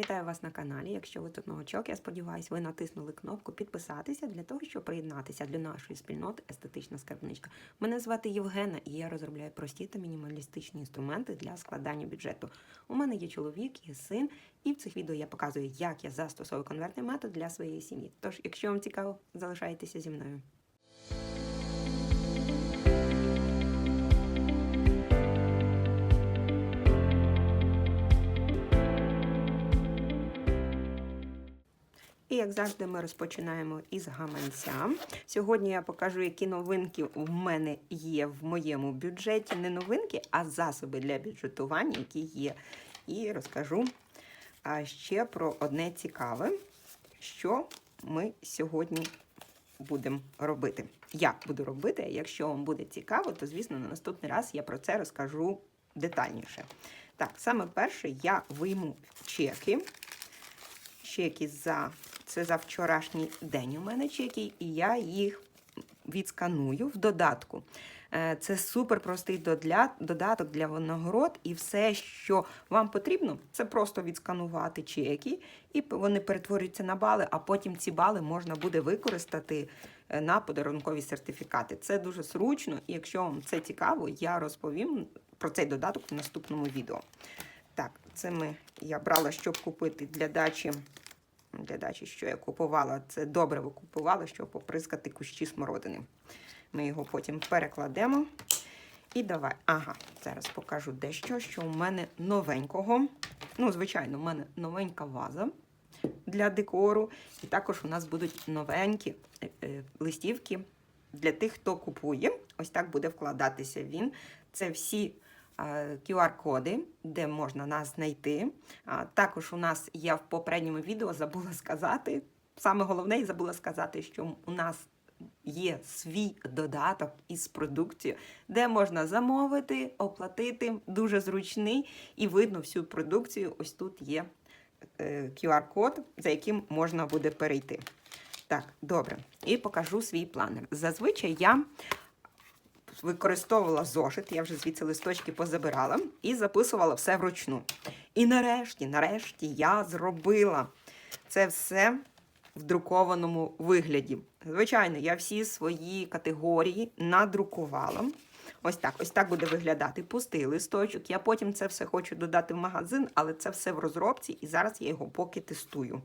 Вітаю вас на каналі. Якщо ви тут новачок, я сподіваюся, ви натиснули кнопку підписатися для того, щоб приєднатися до нашої спільноти Естетична скарбничка. Мене звати Євгена, і я розробляю прості та мінімалістичні інструменти для складання бюджету. У мене є чоловік, є син, і в цих відео я показую, як я застосовую конвертний метод для своєї сім'ї. Тож, якщо вам цікаво, залишайтеся зі мною. І як завжди, ми розпочинаємо із гаманця. Сьогодні я покажу, які новинки в мене є в моєму бюджеті. Не новинки, а засоби для бюджетування, які є. І розкажу ще про одне цікаве, що ми сьогодні будемо робити. Як буду робити, якщо вам буде цікаво, то звісно на наступний раз я про це розкажу детальніше. Так, саме перше я вийму чеки. Чеки за це за вчорашній день у мене чеки, і я їх відсканую в додатку. Е, Це супер простий додаток для винагород, і все, що вам потрібно, це просто відсканувати чеки, і вони перетворюються на бали, а потім ці бали можна буде використати е, на подарункові сертифікати. Це дуже зручно, і якщо вам це цікаво, я розповім про цей додаток в наступному відео. Так, це ми я брала, щоб купити для дачі. Для дачі, що я купувала, це добре купувала, щоб поприскати кущі смородини. Ми його потім перекладемо. І давай, ага, зараз покажу дещо, що у мене новенького. Ну, звичайно, у мене новенька ваза для декору. І також у нас будуть новенькі е, е, листівки для тих, хто купує. Ось так буде вкладатися він. Це всі QR-коди, де можна нас знайти. Також у нас я в попередньому відео забула сказати. Саме головне, я забула сказати, що у нас є свій додаток із продукцією, де можна замовити, оплатити, дуже зручний і видно всю продукцію. Ось тут є е, QR-код, за яким можна буде перейти. Так, добре. І покажу свій планер. Зазвичай я використовувала зошит, я вже звідси листочки позабирала і записувала все вручну. І нарешті, нарешті, я зробила це все в друкованому вигляді. Звичайно, я всі свої категорії надрукувала. Ось так, ось так буде виглядати пустий листочок. Я потім це все хочу додати в магазин, але це все в розробці, і зараз я його поки тестую.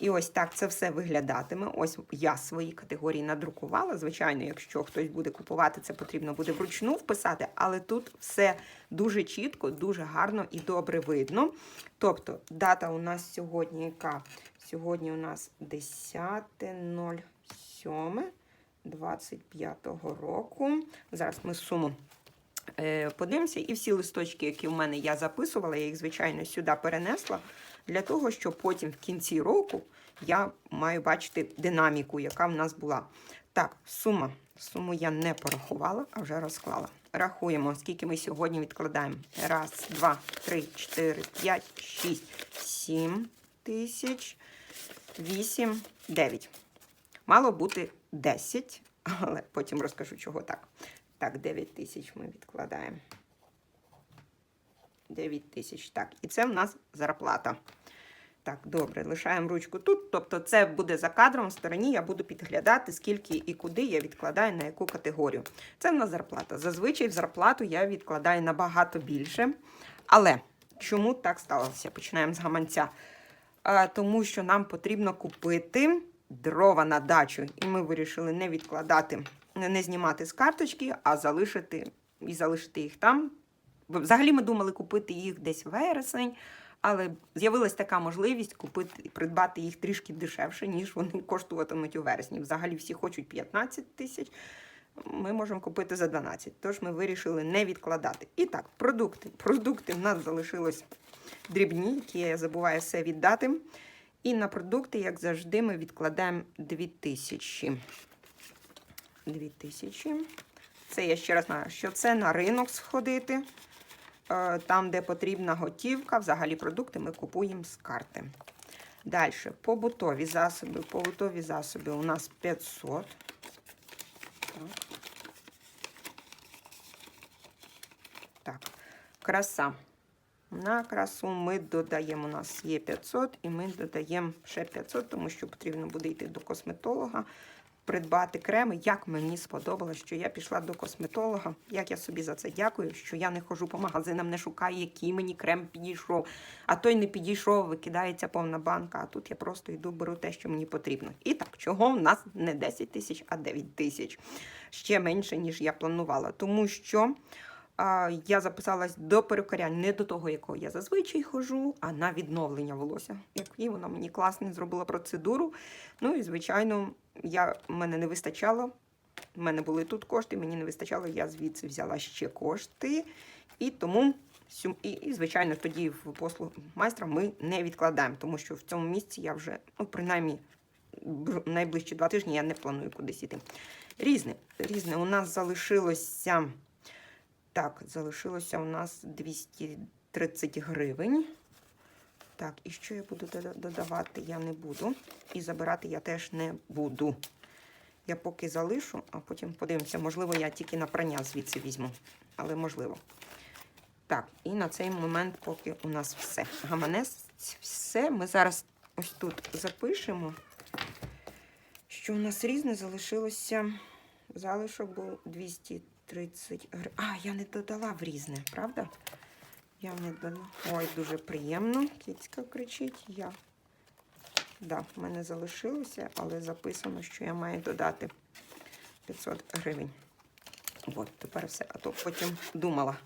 І ось так це все виглядатиме. Ось я свої категорії надрукувала. Звичайно, якщо хтось буде купувати, це потрібно буде вручну вписати, але тут все дуже чітко, дуже гарно і добре видно. Тобто, дата у нас сьогодні яка? Сьогодні у нас 10.07. 25-го року. Зараз ми суму е, подивимося. І всі листочки, які в мене я записувала, я їх, звичайно, сюди перенесла, для того, щоб потім в кінці року я маю бачити динаміку, яка в нас була. Так, сума. Суму я не порахувала, а вже розклала. Рахуємо, скільки ми сьогодні відкладаємо. Раз, два, три, чотири, п'ять, шість, сім тисяч, вісім, дев'ять. Мало бути 10, але потім розкажу, чого так. Так, 9 тисяч ми відкладаємо. 9 тисяч. Так, і це в нас зарплата. Так, добре, лишаємо ручку тут. Тобто, це буде за кадром в стороні. Я буду підглядати, скільки і куди я відкладаю на яку категорію. Це в нас зарплата. Зазвичай в зарплату я відкладаю набагато більше. Але чому так сталося? Починаємо з гаманця. А, тому що нам потрібно купити дрова на дачу. І ми вирішили не відкладати, не знімати з карточки, а залишити і залишити їх там. Взагалі ми думали купити їх десь вересень, але з'явилась така можливість купити, придбати їх трішки дешевше, ніж вони коштуватимуть у вересні. Взагалі всі хочуть 15 тисяч. Ми можемо купити за 12. Тож ми вирішили не відкладати. І так, продукти. Продукти в нас залишилось дрібні, які я забуваю все віддати. І на продукти, як завжди, ми відкладаємо 2000. 2000. Це я ще раз знаю, що це на ринок сходити. Е, Там, де потрібна готівка, взагалі продукти ми купуємо з карти. Далі, побутові засоби. Побутові засоби у нас 500. Так. Краса. На красу ми додаємо, у нас є 500, і ми додаємо ще 500, тому що потрібно буде йти до косметолога, придбати креми. Як мені сподобалось, що я пішла до косметолога. Як я собі за це дякую, що я не ходжу по магазинам, не шукаю, який мені крем підійшов. А той не підійшов, викидається повна банка. А тут я просто йду, беру те, що мені потрібно. І так, чого в нас не 10 тисяч, а 9 тисяч. Ще менше, ніж я планувала. Тому що я записалась до перукаря не до того, якого я зазвичай ходжу, а на відновлення волосся. І вона мені класно зробила процедуру. Ну і, звичайно, я, мене не вистачало. У мене були тут кошти, мені не вистачало, я звідси взяла ще кошти. І тому, і, і звичайно, тоді в послуг майстра ми не відкладаємо, тому що в цьому місці я вже, ну, принаймні, найближчі два тижні я не планую кудись іти. Різне, різне. У нас залишилося. Так, залишилося у нас 230 гривень. Так, і що я буду додавати, я не буду. І забирати я теж не буду. Я поки залишу, а потім подивимося. Можливо, я тільки на прання звідси візьму. Але можливо. Так, і на цей момент поки у нас все. Гаманець, все. Ми зараз ось тут запишемо, що у нас різне залишилося. Залишок був 230 гривень. А, я не додала в різне, правда? Я не додала. Ой, дуже приємно. Кіцька кричить. Я. Да, в мене залишилося, але записано, що я маю додати 500 гривень. От, тепер все. А то потім думала,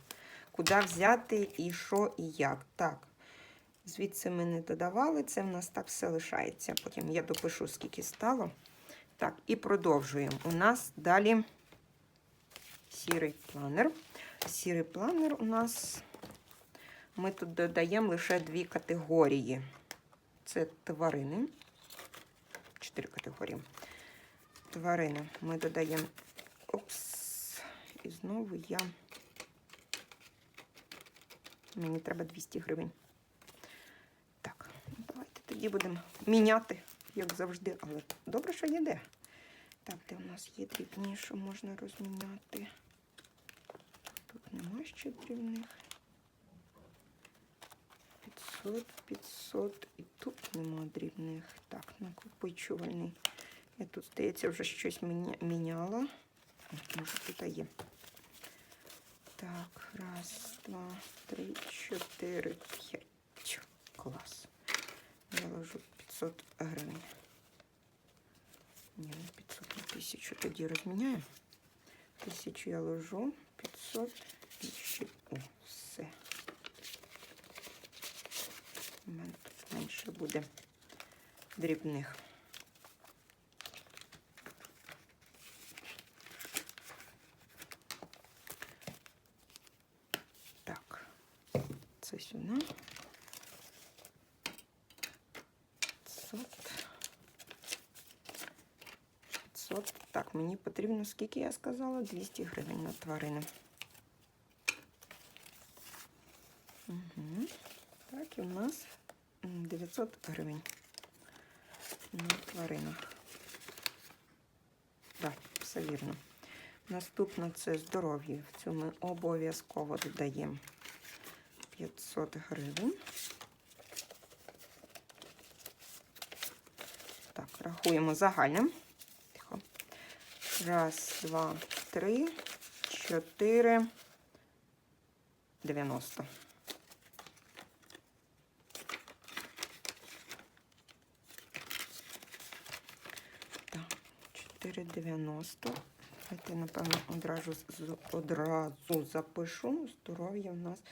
куди взяти і що, і як. Так. Звідси ми не додавали, це в нас так все лишається. Потім я допишу, скільки стало. Так, і продовжуємо. У нас далі сірий планер. Сірий планер у нас ми тут додаємо лише дві категорії. Це тварини. Чотири категорії. Тварини ми додаємо. Опс. І знову я. Мені треба 200 гривень. Так, давайте тоді будемо міняти, як завжди. Але добре, що є де. Так, де у нас є дрібні, що можна розміняти. Тут нема ще дрібних. 500, 500. І тут нема дрібних. Так, накопичувальний. Я тут, здається, вже щось міня- міняла. Може, тут є. Так, раз, два, три, чотири, тоді розміняю. 1000 я ложу, 500 і ще. О, все. У мене тут менше буде дрібних. 500. Так, мені потрібно, скільки я сказала? 200 гривень на тварини. Угу. Так, і у нас 900 гривень на тваринах. Так, все вірно. Наступне це здоров'я. В цю ми обов'язково додаємо 500 гривень. Так, рахуємо загальним. Раз, два, три, чотири, 90. Так, 4,90. Давайте, напевно, одразу, одразу запишу. Здоров'я у нас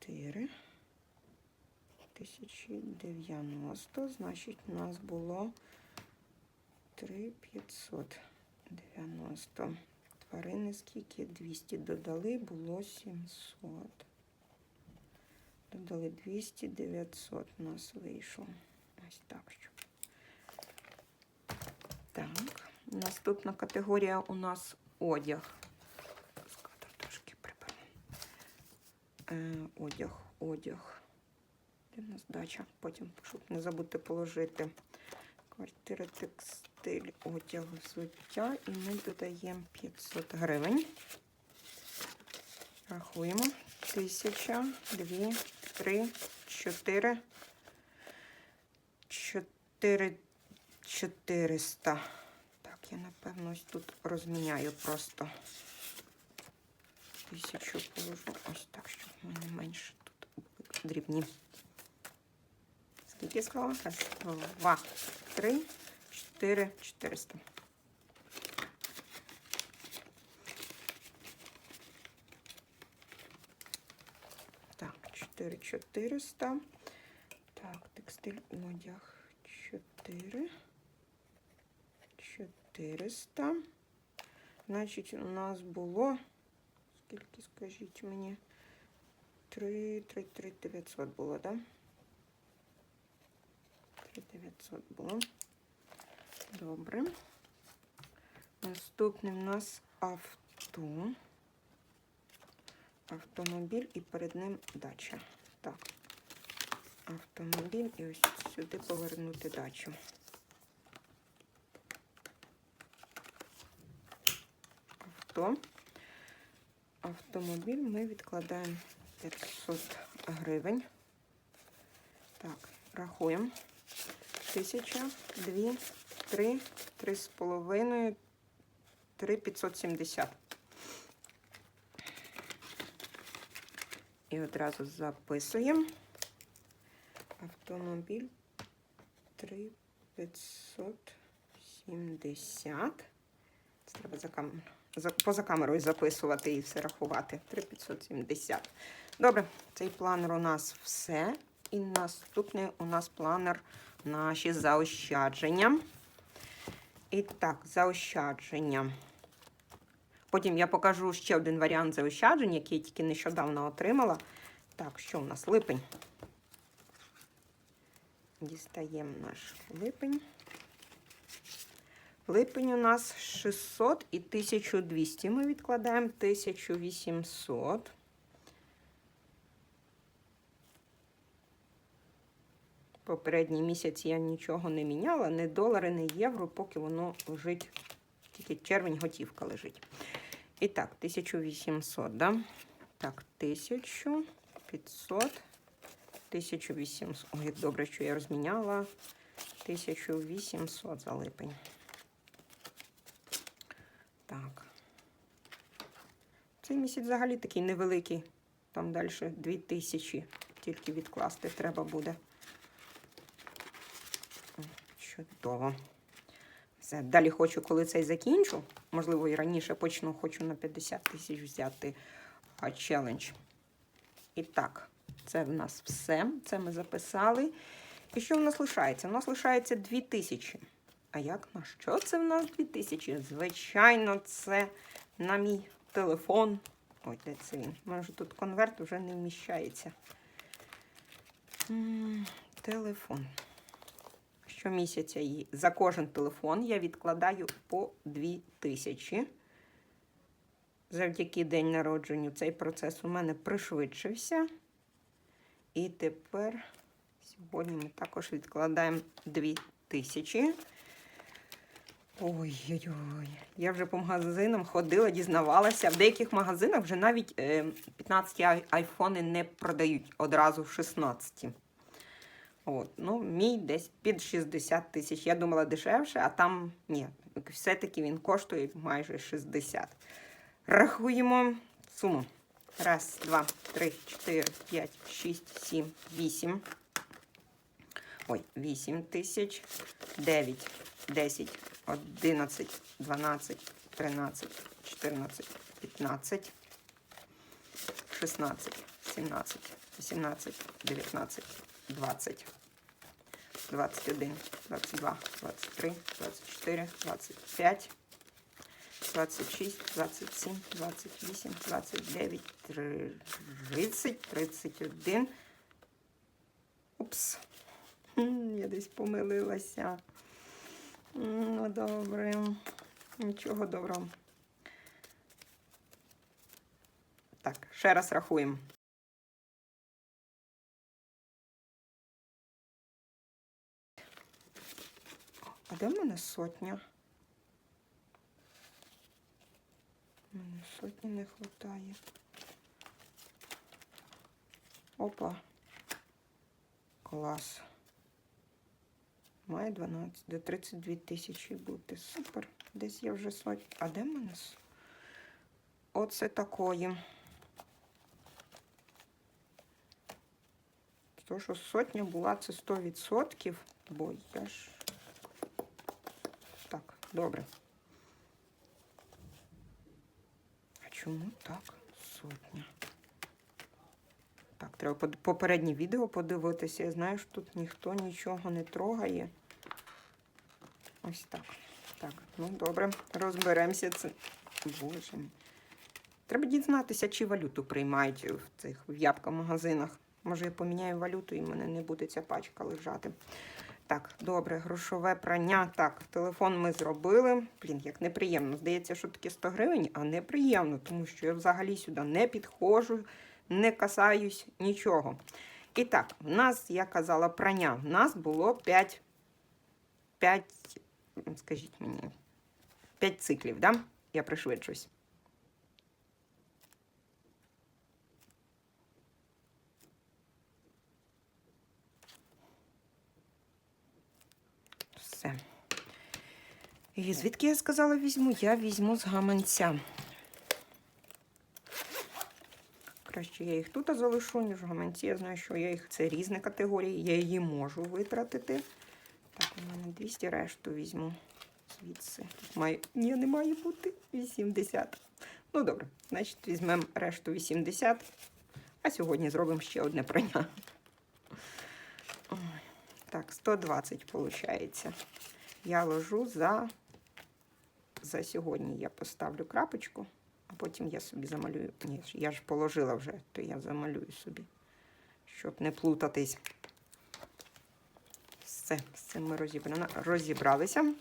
4 1090. Значить, у нас було 3,590. Тварини скільки? 200 додали, було 700. Додали 200, 900 у нас вийшло. Ось так. Що. Так, наступна категорія у нас одяг. Скатер трошки приберу. Е, одяг, одяг. Де в нас дача? Потім, щоб не забути положити. Квартира, текстиль, одяг, взуття. І ми додаємо 500 гривень. Рахуємо. Тисяча, дві, три, чотири, чотири, чотириста. Так, я напевно тут розміняю просто. Тисячу положу. Ось так, щоб в мене менше тут були дрібні. Скільки? Раз, два, три, чотири, чотириста. Так, 4400. Так, текстиль, одяг 4. 400. Значить, у нас було. Скільки скажіть мені? 3, 3, 3, 900 було? Да? 3, 900 було. Добре. Наступний у нас авто автомобіль і перед ним дача. Так. Автомобіль і ось сюди повернути дачу. Авто. Автомобіль ми відкладаємо 500 гривень. Так, рахуємо. Тисяча, дві, три, три з половиною, три 570. І одразу записуємо. Автомобіль 3570. Це треба за кам... за... поза камерою записувати і все рахувати. 3570. Добре, цей планер у нас все. І наступний у нас планер наші заощадження. І так, заощадження. Потім я покажу ще один варіант заощаджень, який я тільки нещодавно отримала. Так, що у нас липень? Дістаємо наш липень. Липень у нас 600 і 1200. Ми відкладаємо 1800. Попередній місяць я нічого не міняла, не долари, не євро, поки воно лежить, тільки червень готівка лежить. І так, 1800, да? Так, 1500, 1800. Ой, добре, що я розміняла. 1800 за липень. Так. Цей місяць взагалі такий невеликий. Там далі 2000 тільки відкласти треба буде. Чудово. Все. Далі хочу, коли цей закінчу. Можливо, і раніше почну, хочу на 50 тисяч взяти челендж. І так, це в нас все. Це ми записали. І що в нас лишається? У нас лишається 2000. А як на що це в нас 2000? Звичайно, це на мій телефон. Ой, де це він? У мене вже тут конверт вже не вміщається. М -м, телефон щомісяця її за кожен телефон я відкладаю по 2 тисячі. Завдяки день народженню цей процес у мене пришвидшився. І тепер сьогодні ми також відкладаємо 2 тисячі. Ой-ой-ой, я вже по магазинам ходила, дізнавалася. В деяких магазинах вже навіть 15 айфони не продають одразу в 16. От, ну, Мій десь під 60 тисяч. Я думала дешевше, а там ні. Все-таки він коштує майже 60. Рахуємо суму. Раз, два, три, чотири, п'ять, шість, сім, вісім. Ой, вісім тисяч, дев'ять, десять, одинадцять, дванадцять, тринадцять, чотирнадцять, п'ятнадцять, шістнадцять, сімнадцять, вісімнадцять, дев'ятнадцять. 20, 21, 22, 23, 24, 25, 26, 27, 28, 29, 30, 31. Упс. Я десь помилилася. Ну, добре. Нічого доброго. Так, ще раз рахуємо. А де в мене сотня? У мене сотні не вистачає. Опа. Клас. Має 12, до 32 тисячі бути. Супер. Десь я вже сотні. А де в мене? Оце такої. То, що сотня була, це 100%, бо я ж. Добре. А чому так? Сотня. Так, треба попереднє відео подивитися. Я знаю, що тут ніхто нічого не трогає. Ось так. Так, ну добре, розберемося. Це. Боже. Треба дізнатися, чи валюту приймають в цих в ябка-магазинах. Може, я поміняю валюту і в мене не буде ця пачка лежати. Так, добре, грошове прання. Так, телефон ми зробили. Блін, як неприємно. Здається, що таке 100 гривень, а неприємно, тому що я взагалі сюди не підходжу, не касаюсь нічого. І так, в нас, я казала, прання. В нас було 5, 5 скажіть мені, 5 циклів, да? Я пришвидшусь. Все. І звідки я сказала візьму? Я візьму з гаманця. Краще я їх тут залишу, ніж в гаманці. Я знаю, що я їх це різні категорії, я її можу витратити. Так, у мене 200 решту візьму звідси. Тут має... Ні, не має бути 80. Ну, добре, значить, візьмемо решту 80, а сьогодні зробимо ще одне прання. Так, 120 виходить. Я ложу за, за сьогодні. Я поставлю крапочку, а потім я собі замалюю. Ні, я ж положила вже, то я замалюю собі, щоб не плутатись. Все, з цим ми розібрано, розібралися.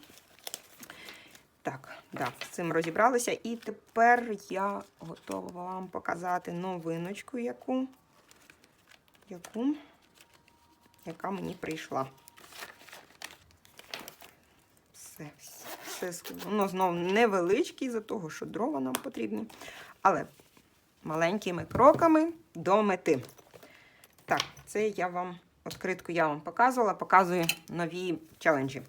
Так, да, з цим розібралися. І тепер я готова вам показати новиночку, яку, яку, яка мені прийшла. Все, все, все. Воно знову невеличке, за того, що дрова нам потрібні. Але маленькими кроками до мети. Так, це я вам відкритку я вам показувала, показую нові челенджі.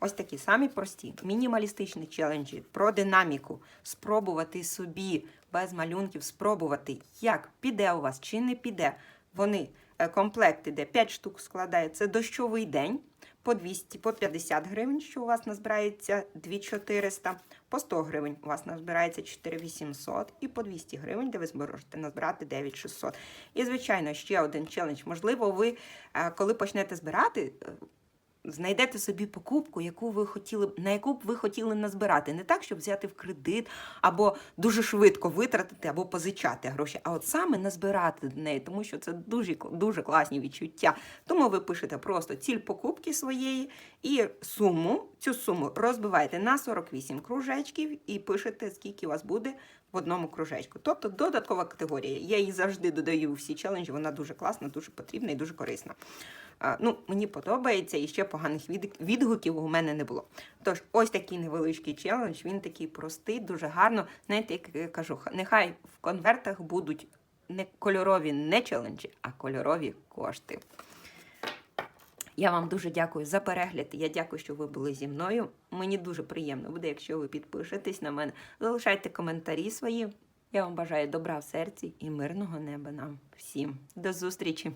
Ось такі самі прості, мінімалістичні челенджі про динаміку. Спробувати собі без малюнків, спробувати, як піде у вас чи не піде. Вони комплект іде 5 штук складає. Це дощовий день по 200, по 50 гривень, що у вас назбирається 2400, по 100 гривень у вас назбирається 4800 і по 200 гривень, де ви зможете назбирати 9600. І, звичайно, ще один челендж. Можливо, ви, е, коли почнете збирати, е, знайдете собі покупку, яку ви хотіли, на яку б ви хотіли назбирати. Не так, щоб взяти в кредит, або дуже швидко витратити, або позичати гроші, а от саме назбирати до неї, тому що це дуже, дуже класні відчуття. Тому ви пишете просто ціль покупки своєї і суму, цю суму розбиваєте на 48 кружечків і пишете, скільки у вас буде в одному кружечку. Тобто додаткова категорія. Я її завжди додаю у всі челенджі, вона дуже класна, дуже потрібна і дуже корисна. Ну, мені подобається і ще поганих відгуків у мене не було. Тож, ось такий невеличкий челендж, він такий простий, дуже гарно. Знаєте, як я кажу, нехай в конвертах будуть не кольорові не челенджі, а кольорові кошти. Я вам дуже дякую за перегляд. Я дякую, що ви були зі мною. Мені дуже приємно буде, якщо ви підпишетесь на мене. Залишайте коментарі свої. Я вам бажаю добра в серці і мирного неба нам всім. До зустрічі!